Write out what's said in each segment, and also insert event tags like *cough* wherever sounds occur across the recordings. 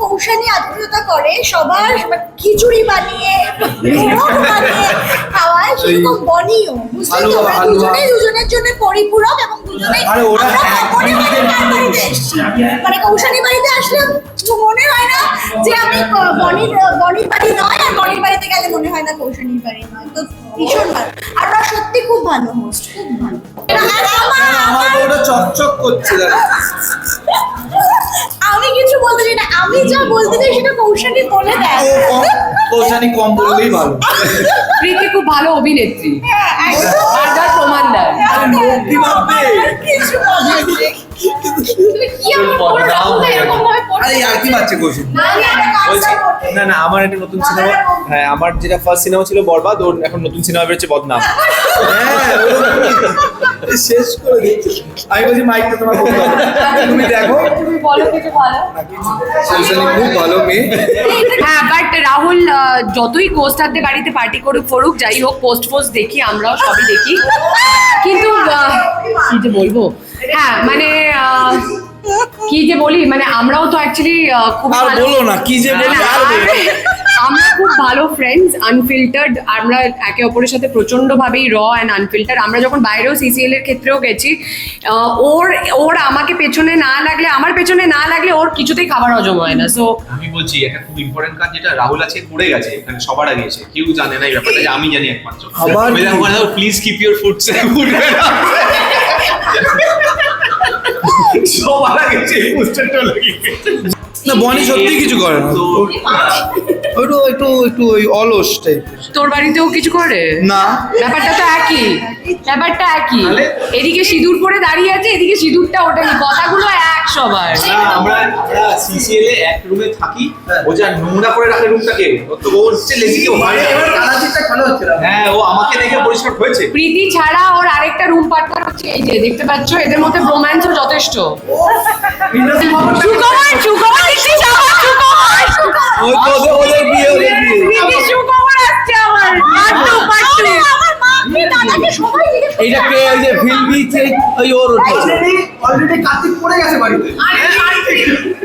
কৌশানী আত্মীয়তা করে সবার মানে খিচুড়ি বানিয়ে বানিয়ে খাওয়ায় সেরকম বনিও বুঝলি তো হালুয়া, দুজনেই দুজনের জন্য পরিপূরক এবং দুজনেই মনে না কার বাড়িতে এসেছি। মানে কৌশানী বাড়িতে আসলে মনে হয় না যে আমি বনির বনির বাড়ি নয় আর বনির বাড়িতে গেলে মনে হয় না কৌশানীর বাড়ি নয় তো ভীষণ ভালো আর ওরা সত্যি খুব ভালো হোস্ট খুব ভালো আমার- চকচক করছে দেখো। আমি কিছু বলতে চাই না আমি যা বলতে চাই সেটা কৌশানী বলে দেয়। কম কৌশানি কম বললেই ভালো। প্রীতি খুব ভালো অভিনেত্রী। হ্যাঁ, বারবার প্রমাণ দেয়। এমন করে না না না আমার একটা নতুন সিনেমা হ্যাঁ আমার যেটা ফার্স্ট সিনেমা ছিল বরবাদ ওর এখন নতুন সিনেমা বেরোচ্ছে বদনাম। *laughs* হ্যাঁ শেষ করে দিচ্ছি আমি বলছি মাইকটা তোমার। তুমি দেখো। তুমি বলো কিছু ভালো। খুব ভালো মেয়ে। হ্যাঁ বাট রাহুল যতই কোস্টারদের বাড়িতে পার্টি করুক করুক যাই হোক পোস্ট পোস্ট দেখি আমরাও সবই দেখি। কিন্তু কি যে বলব? হ্যাঁ মানে কি যে বলি মানে আমরাও তো অ্যাকচুয়ালি খুব আর বলো না কি যে বলি আর বলো না। আমরা খুব ভালো ফ্রেন্ডস আনফিল্টার্ড আমরা একে অপরের সাথে প্রচণ্ড ভাবেই র অ্যান্ড আনফিল্টার্ড আমরা যখন বাইরেও সিসিএল এর ক্ষেত্রেও গেছি ওর ওর আমাকে পেছনে না লাগলে আমার পেছনে না লাগলে ওর কিছুতেই খাবার হজম হয় না সো আমি বলছি একটা খুব ইম্পর্টেন্ট কাজ যেটা রাহুল আছে পড়ে গেছে এখানে সবার আগে এসে কেউ জানে না এই ব্যাপারটা যে আমি জানি একমাত্র। আবার প্লিজ কিপ ইউর ফুড সবার আগে যে পোস্টারটা লাগিয়ে। না বনি সত্যি কিছু করে না। একটু একটু একটু ওই অলস টাইপের তোর বাড়িতেও কিছু করে? না। ব্যাপারটা তো একই। ব্যাপারটা একই। এদিকে সিঁদুর পরে দাঁড়িয়ে আছে এদিকে সিঁদুরটা ওঠেনি কথাগুলো এক সবার। আমরা আমরা সিসিএল এ এক রুমে থাকি। ও যা নোংরা করে রাখে রুমটাকে ও তো ও হচ্ছে লেজি কেউ না। ভালো হচ্ছে হ্যাঁ ও আমাকে দেখে পরিষ্কার হয়েছে। প্রীতি ছাড়া ওর আরেকটা রুম পার্টনার হচ্ছে এই যে দেখতে পাচ্ছ? এদের মধ্যে রোম্যান্সও যথেষ্ট। সুকুমার সুকুমার এসে যাও সুকুমার ওই তো ওদের ওদের বিয়ে ওদের বিয়ে। সুকুমার আসছে আমার। পাট্টু পাট্টু আমার মা কি দাদাকে সবাই জিজ্ঞেস এইটা কে? ওই যে ফিল্মি ওই ওর অলরেডি কার্তিক পড়ে গেছে বাড়িতে।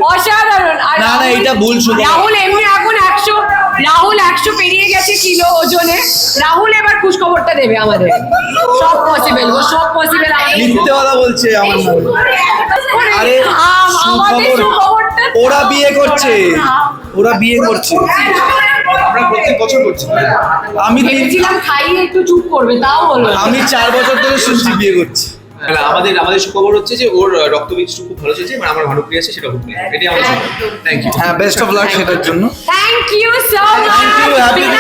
অসাধারণ। আর না, না, এটা ভুল সুকুমার। রাহুল এমনি রাহুল একশো পেরিয়ে গেছে কিলো ওজনে। রাহুল এবার খুশ খবরটা দেবে আমাদের। সব পসিবল ও সব পসিবল মিথ্যে কথা বলছে আমার আরে আমাদের সুখবরটা ওরা বিয়ে করছে। ওরা বিয়ে করছে। আমরা প্রত্যেক বছর করছি। আমি তিন ভেবেছিলাম খাইয়ে একটু চুপ করবে তাও। আমি চার বছর ধরে শুনছি বিয়ে করছি। আমাদের আমাদের সুখবর হচ্ছে যে ওর রক্তবীজটা খুব ভালো চলছে মানে আমার ভানুপ্রিয়া আছে সেটা খুব ভালো এটাই আমাদের থ্যাংক ইউ হ্যাঁ বেস্ট অফ লাক সেটার জন্য। Thank you so much thank you Diwali.